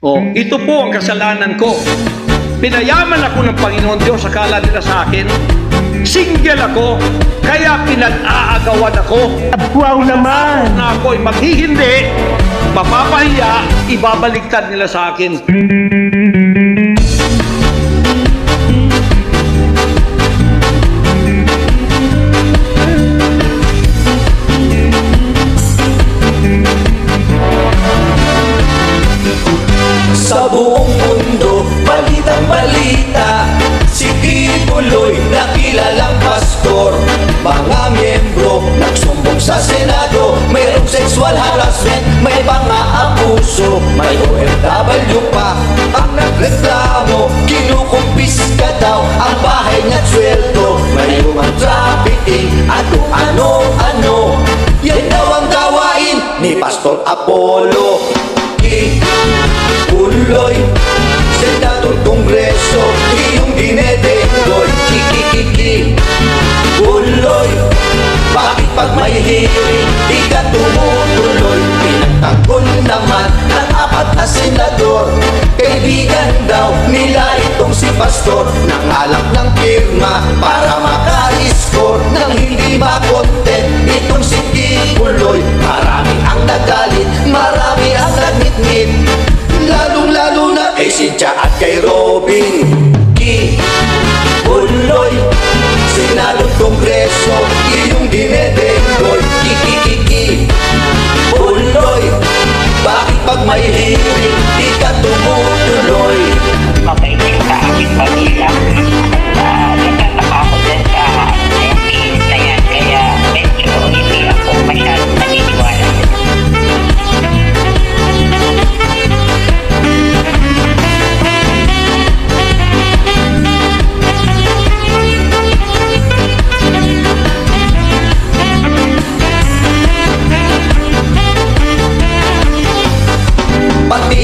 Oh, ito po ang kasalanan ko. Pinayaman ako ng Panginoon Diyos, akala nila sa akin. Single ako, kaya pinag-aagawan ako. Wow naman! Na ako'y maghihindi, mapapahiya, ibabaliktad nila sa akin. Pastor Mga miyembro, nagsumbong sa Senado. Mayroong sexual harassment, may mga abuso May OFW pa ang nagreklamo. Kinukumpiska daw ang bahay niya sweldo. May human trafficking, at kung ano-ano. Yan daw ang gawain ni Pastor Apollo. Uloy Senador Kongreso Iyong Bakit pag may hearing Di ka tumutuloy. Pinagtanggol naman Ng apat na senador. Kaibigan daw nila itong si Pastor. Nangalap ng pirma Para maka-score. Nang hindi makontent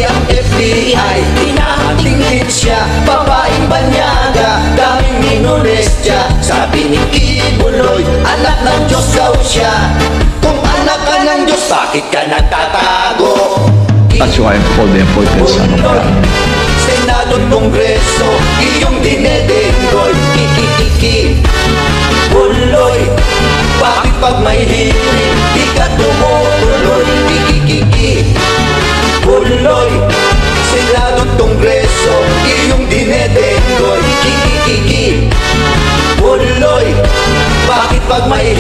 ang FBI Tinatingin siya Babaeng banyaga. Daming minolestya Sabi ni Kibuloy Anak ng Diyos daw siya. Kung anak ka ng Diyos Bakit ka nagtatago? That's why I'm called the important son of God. Senado at Kongreso Iyong dinedenggoy Iyong dinedenggoy Kikikiki Buloy Bakit pag may